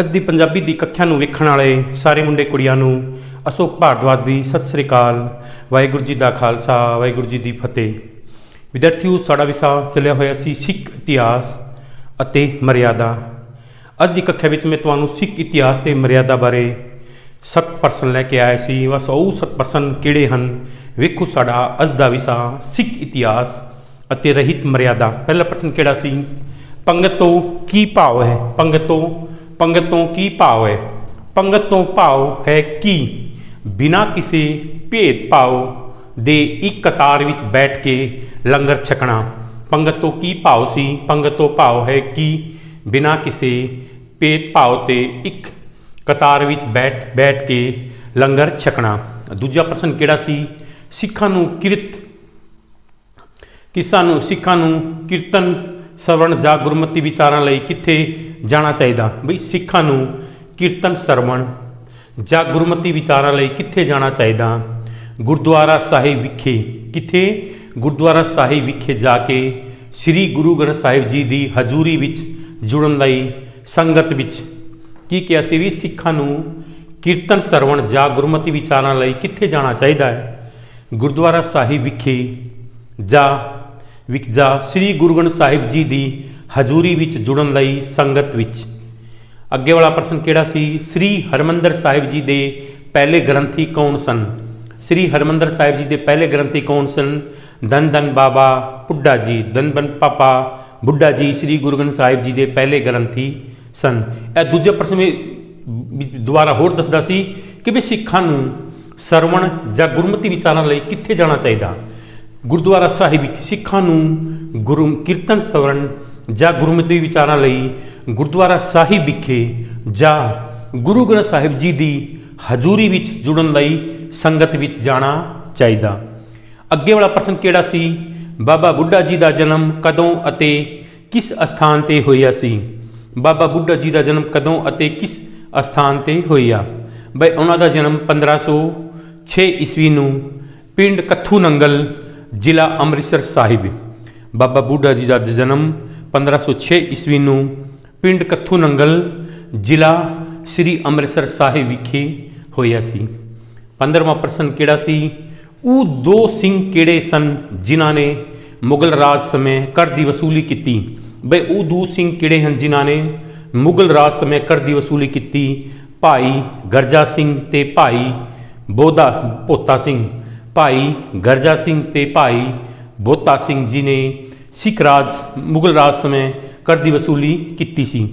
ਅੱਜ ਦੀ ਪੰਜਾਬੀ ਦੀ ਕੱਖਿਆ ਨੂੰ ਵੇਖਣ ਵਾਲੇ ਸਾਰੇ ਮੁੰਡੇ ਕੁੜੀਆਂ ਨੂੰ ਅਸ਼ੋਕ ਭਾਰਦਵਾਜ ਦੀ ਸਤਿ ਸ੍ਰੀ ਅਕਾਲ, ਵਾਹਿਗੁਰੂ ਜੀ ਦਾ ਖਾਲਸਾ, ਵਾਹਿਗੁਰੂ ਜੀ ਦੀ ਫਤਿਹ। ਵਿਦਿਆਰਥੀਓ, ਸਾਡਾ ਵਿਸ਼ਾ ਚੱਲਿਆ ਹੋਇਆ ਸੀ ਸਿੱਖ ਇਤਿਹਾਸ ਅਤੇ ਮਰਿਆਦਾ। ਅੱਜ ਦੀ ਕੱਖਿਆ ਵਿੱਚ ਮੈਂ ਤੁਹਾਨੂੰ ਸਿੱਖ ਇਤਿਹਾਸ ਤੇ ਮਰਿਆਦਾ ਬਾਰੇ 7% ਲੈ ਕੇ ਆਇਆ ਸੀ। ਬਸ ਉਹ 7% ਕਿਹੜੇ ਹਨ? ਵੇਖੋ ਸਾਡਾ ਅੱਜ ਦਾ ਵਿਸ਼ਾ ਸਿੱਖ ਇਤਿਹਾਸ ਅਤੇ ਰਹਿਤ ਮਰਿਆਦਾ। ਪਹਿਲਾ ਪ੍ਰਸ਼ਨ ਕਿਹੜਾ ਸੀ? ਪੰਗਤ ਤੋਂ ਕੀ ਭਾਵ ਹੈ? ਪੰਗਤ ਤੋਂ ਪੰਗਤ ਤੋਂ ਕੀ ਭਾਵ ਹੈ? ਪੰਗਤ ਤੋਂ ਭਾਵ ਹੈ ਕਿ? ਬਿਨਾਂ ਕਿਸੇ ਭੇਦਭਾਵ ਦੇ ਇੱਕ ਕਤਾਰ ਵਿੱਚ ਬੈਠ ਕੇ ਲੰਗਰ ਛਕਣਾ। ਪੰਗਤ ਤੋਂ ਕੀ ਭਾਵ ਸੀ? ਪੰਗਤ ਤੋਂ ਭਾਵ ਹੈ ਕਿ? ਬਿਨਾਂ ਕਿਸੇ ਭੇਦ ਭਾਵ ਤੇ ਇੱਕ ਕਤਾਰ ਵਿੱਚ ਬੈਠ ਬੈਠ ਕੇ ਲੰਗਰ ਛਕਣਾ। ਦੂਜਾ ਪ੍ਰਸ਼ਨ ਕਿਹੜਾ ਸੀ? ਸਿੱਖਾਂ ਨੂੰ ਕਿਰਤ, ਕਿਸਾਂ ਨੂੰ, ਸਿੱਖਾਂ ਨੂੰ ਕੀਰਤਨ ਸਰਵਣ ਜਾਂ ਗੁਰਮਤੀ ਵਿਚਾਰਾਂ ਲਈ ਕਿੱਥੇ ਜਾਣਾ ਚਾਹੀਦਾ? ਬਈ ਸਿੱਖਾਂ ਨੂੰ ਕੀਰਤਨ ਸਰਵਣ ਜਾਂ ਗੁਰਮਤੀ ਵਿਚਾਰਾਂ ਲਈ ਕਿੱਥੇ ਜਾਣਾ ਚਾਹੀਦਾ? ਗੁਰਦੁਆਰਾ ਸਾਹਿਬ ਵਿਖੇ ਕਿੱਥੇ? ਗੁਰਦੁਆਰਾ ਸਾਹਿਬ ਵਿਖੇ ਜਾ ਕੇ ਸ੍ਰੀ ਗੁਰੂ ਗ੍ਰੰਥ ਸਾਹਿਬ ਜੀ ਦੀ ਹਜ਼ੂਰੀ ਵਿੱਚ ਜੁੜਨ ਲਈ ਸੰਗਤ ਵਿੱਚ ਕੀ ਕਿਹਾ ਸੀ ਵੀ ਸਿੱਖਾਂ ਨੂੰ ਕੀਰਤਨ ਸਰਵਣ ਜਾਂ ਗੁਰਮਤੀ ਵਿਚਾਰਾਂ ਲਈ ਕਿੱਥੇ ਜਾਣਾ ਚਾਹੀਦਾ ਹੈ? ਗੁਰਦੁਆਰਾ ਸਾਹਿਬ ਵਿਖੇ ਜਾਂ ਵਿਖ ਜਾ ਸ੍ਰੀ ਗੁਰੂ ਗ੍ਰੰਥ ਸਾਹਿਬ ਜੀ ਦੀ ਹਜ਼ੂਰੀ ਵਿੱਚ ਜੁੜਨ ਲਈ ਸੰਗਤ ਵਿੱਚ। ਅੱਗੇ ਵਾਲਾ ਪ੍ਰਸ਼ਨ ਕਿਹੜਾ ਸੀ? ਸ੍ਰੀ ਹਰਮੰਦਰ ਸਾਹਿਬ ਜੀ ਦੇ ਪਹਿਲੇ ਗ੍ਰੰਥੀ ਕੌਣ ਸਨ? ਸ੍ਰੀ ਹਰਮੰਦਰ ਸਾਹਿਬ ਜੀ ਦੇ ਪਹਿਲੇ ਗ੍ਰੰਥੀ ਕੌਣ ਸਨ? ਦਨ ਦਨ ਬਾਬਾ ਬੁੱਢਾ ਜੀ ਦਨ ਬਨ ਪਾਪਾ ਬੁੱਢਾ ਜੀ, ਸ੍ਰੀ ਗੁਰੂ ਗ੍ਰੰਥ ਸਾਹਿਬ ਜੀ ਦੇ ਪਹਿਲੇ ਗ੍ਰੰਥੀ ਸਨ। ਇਹ ਦੂਜੇ ਪ੍ਰਸ਼ਨ ਵਿੱਚ ਦੁਬਾਰਾ ਹੋਰ ਦੱਸਦਾ ਸੀ ਕਿ ਵੀ ਸਿੱਖਾਂ ਨੂੰ ਸਰਵਣ ਜਾਂ ਗੁਰਮਤਿ ਵਿਚਾਰਾਂ ਲਈ ਕਿੱਥੇ ਜਾਣਾ ਚਾਹੀਦਾ? ਗੁਰਦੁਆਰਾ ਸਾਹਿਬ ਵਿੱਚ ਸਿੱਖਾਂ ਨੂੰ ਗੁਰੂ ਕੀਰਤਨ ਸਵਰਨ ਜਾਂ ਗੁਰਮਤਿ ਵਿਚਾਰਾਂ ਲਈ ਗੁਰਦੁਆਰਾ ਸਾਹਿਬ ਵਿਖੇ ਜਾਂ ਗੁਰੂ ਗ੍ਰੰਥ ਸਾਹਿਬ ਜੀ ਦੀ ਹਜ਼ੂਰੀ ਵਿੱਚ ਜੁੜਨ ਲਈ ਸੰਗਤ ਵਿੱਚ ਜਾਣਾ ਚਾਹੀਦਾ। ਅੱਗੇ ਵਾਲਾ ਪ੍ਰਸ਼ਨ ਕਿਹੜਾ ਸੀ? ਬਾਬਾ ਬੁੱਢਾ ਜੀ ਦਾ ਜਨਮ ਕਦੋਂ ਅਤੇ ਕਿਸ ਅਸਥਾਨ ਤੇ ਹੋਇਆ ਸੀ? ਬਾਬਾ ਬੁੱਢਾ ਜੀ ਦਾ ਜਨਮ ਕਦੋਂ ਅਤੇ ਕਿਸ ਅਸਥਾਨ ਤੇ ਹੋਇਆ? ਬਈ ਉਹਨਾਂ ਦਾ ਜਨਮ 1506 ਈਸਵੀ ਨੂੰ ਪਿੰਡ ਕੱਥੂ ਨੰਗਲ ਜ਼ਿਲ੍ਹਾ ਅੰਮ੍ਰਿਤਸਰ ਸਾਹਿਬ। ਬਾਬਾ ਬੁੱਢਾ ਜੀ ਦਾ ਜਨਮ 1506 ਈਸਵੀ ਨੂੰ ਪਿੰਡ ਕੱਥੂ ਨੰਗਲ, ਜ਼ਿਲ੍ਹਾ ਸ੍ਰੀ ਅੰਮ੍ਰਿਤਸਰ ਸਾਹਿਬ ਵਿਖੇ ਹੋਇਆ ਸੀ। 15ਵਾਂ ਪ੍ਰਸ਼ਨ ਕਿਹੜਾ ਸੀ? ਉਹ ਦੋ ਸਿੰਘ ਕਿਹੜੇ ਸਨ ਜਿਨ੍ਹਾਂ ਨੇ ਮੁਗਲ ਰਾਜ ਸਮੇਂ ਕਰ ਦੀ ਵਸੂਲੀ ਕੀਤੀ? ਬਈ ਉਹ ਦੋ ਸਿੰਘ ਕਿਹੜੇ ਹਨ ਜਿਨ੍ਹਾਂ ਨੇ ਮੁਗਲ ਰਾਜ ਸਮੇਂ ਕਰ ਦੀ ਵਸੂਲੀ ਕੀਤੀ? ਭਾਈ ਗਰਜਾ ਸਿੰਘ ਤੇ ਭਾਈ ਬੋਧਾ ਪੋਤਾ ਸਿੰਘ। ਭਾਈ ਗਰਜਾ ਸਿੰਘ ਤੇ ਭਾਈ ਬੋਤਾ ਸਿੰਘ ਜੀ ਨੇ ਸਿੱਖ ਰਾਜ, ਮੁਗਲ ਰਾਜ ਸਮੇਂ ਕਰ ਦੀ ਵਸੂਲੀ ਕੀਤੀ ਸੀ।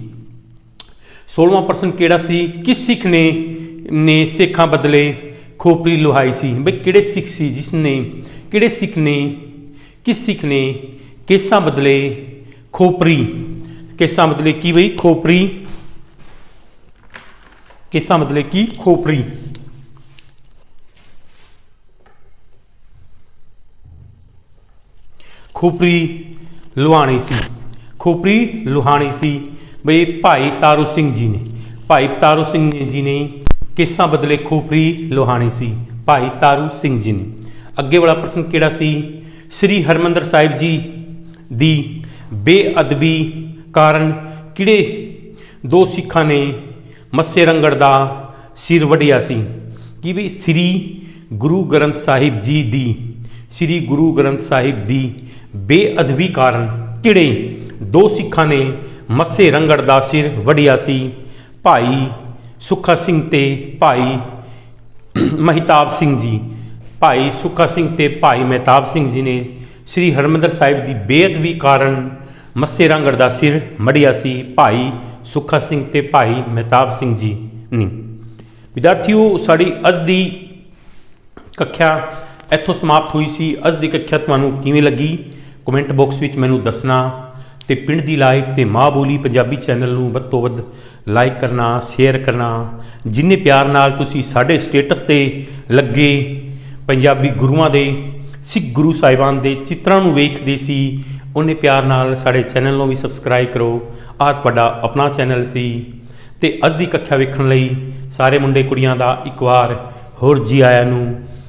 16ਵਾਂ ਪ੍ਰਸ਼ਨ ਕਿਹੜਾ ਸੀ? ਕਿਸ ਸਿੱਖ ਨੇ ਨੇ ਸਿੱਖਾਂ ਬਦਲੇ ਖੋਪਰੀ ਲੁਹਾਈ ਸੀ? ਬਈ ਕਿਹੜੇ ਸਿੱਖ ਸੀ ਜਿਸ ਨੇ, ਕਿਹੜੇ ਸਿੱਖ ਨੇ, ਕਿਸ ਸਿੱਖ ਨੇ ਕੇਸਾਂ ਬਦਲੇ ਖੋਪਰੀ? ਕੇਸਾਂ ਬਦਲੇ ਕੀ ਬਈ? ਖੋਪਰੀ। ਕੇਸਾਂ ਬਦਲੇ ਕੀ? ਖੋਪਰੀ। ਖੋਪਰੀ ਲੁਹਾਣੀ ਸੀ। ਖੋਪਰੀ ਲੁਹਾਣੀ ਸੀ। ਬਈ ਭਾਈ ਤਾਰੂ ਸਿੰਘ ਜੀ ਨੇ, ਭਾਈ ਤਾਰੂ ਸਿੰਘ ਜੀ ਨੇ ਕਿਸਾਂ ਬਦਲੇ ਖੋਪਰੀ ਲੁਹਾਣੀ ਸੀ। ਭਾਈ ਤਾਰੂ ਸਿੰਘ ਜੀ ਨੇ। ਅੱਗੇ ਵਾਲਾ ਪ੍ਰਸ਼ਨ ਕਿਹੜਾ ਸੀ? ਸ੍ਰੀ ਹਰਮੰਦਰ ਸਾਹਿਬ ਜੀ ਦੀ ਬੇਅਦਬੀ ਕਾਰਨ ਕਿਹੜੇ ਦੋ ਸਿੱਖਾਂ ਨੇ ਮੱਸੇ ਰੰਗੜ ਦਾ ਸਿਰ ਵੜਿਆ ਸੀ? ਕਿ ਵੀ ਸ੍ਰੀ ਗੁਰੂ ਗ੍ਰੰਥ ਸਾਹਿਬ ਜੀ ਦੀ ਸ੍ਰੀ ਗੁਰੂ ਗ੍ਰੰਥ ਸਾਹਿਬ ਦੀ ਬੇਅਦਬੀ ਕਾਰਨ ਕਿਹੜੇ ਦੋ ਸਿੱਖਾਂ ਨੇ ਮੱਸੇ ਰੰਗੜ ਦਾ ਸਿਰ ਵੜਿਆ ਸੀ? ਭਾਈ ਸੁੱਖਾ ਸਿੰਘ ਤੇ ਭਾਈ ਮਹਿਤਾਬ ਸਿੰਘ ਜੀ। ਭਾਈ ਸੁੱਖਾ ਸਿੰਘ ਤੇ ਭਾਈ ਮਹਿਤਾਬ ਸਿੰਘ ਜੀ ਨੇ ਸ੍ਰੀ ਹਰਮੰਦਰ ਸਾਹਿਬ ਦੀ ਬੇਅਦਬੀ ਕਾਰਨ ਮੱਸੇ ਰੰਗੜ ਦਾ ਸਿਰ ਮੜਿਆ ਸੀ। ਭਾਈ ਸੁੱਖਾ ਸਿੰਘ ਤੇ ਭਾਈ ਮਹਿਤਾਬ ਸਿੰਘ ਜੀ ਨੇ। ਵਿਦਿਆਰਥੀਓ, ਸਾਡੀ ਅੱਜ ਦੀ ਕੱਖਿਆ ਇੱਥੋਂ ਸਮਾਪਤ ਹੋਈ ਸੀ। ਅੱਜ ਦੀ ਕੱਖਿਆ ਤੁਹਾਨੂੰ ਕਿਵੇਂ ਲੱਗੀ? ਕਮੈਂਟ ਬਾਕਸ ਵਿੱਚ ਮੈਨੂੰ ਦੱਸਣਾ ਤੇ ਪਿੰਡ ਦੀ ਲਾਈਵ ਤੇ ਮਾਂ ਬੋਲੀ ਪੰਜਾਬੀ ਚੈਨਲ ਨੂੰ ਵੱਧ ਤੋਂ ਵੱਧ ਲਾਈਕ ਕਰਨਾ, ਸ਼ੇਅਰ ਕਰਨਾ। ਜਿੰਨੇ ਪਿਆਰ ਨਾਲ ਤੁਸੀਂ ਸਾਡੇ ਸਟੇਟਸ ਤੇ ਲੱਗੇ ਪੰਜਾਬੀ ਗੁਰੂਆਂ ਦੇ, ਸਿੱਖ ਗੁਰੂ ਸਾਹਿਬਾਨ ਦੇ ਚਿੱਤਰਾਂ ਨੂੰ ਵੇਖਦੇ ਸੀ, ਉਹਨੇ ਪਿਆਰ ਨਾਲ ਸਾਡੇ ਚੈਨਲ ਨੂੰ ਵੀ ਸਬਸਕ੍ਰਾਈਬ ਕਰੋ। ਆਹ ਤੁਹਾਡਾ ਆਪਣਾ ਚੈਨਲ ਸੀ। ਤੇ ਅੱਜ ਦੀ ਕੱਖਿਆ ਵੇਖਣ ਲਈ ਸਾਰੇ ਮੁੰਡੇ ਕੁੜੀਆਂ ਦਾ ਇੱਕ ਵਾਰ ਹੋਰ ਜੀ ਆਇਆਂ ਨੂੰ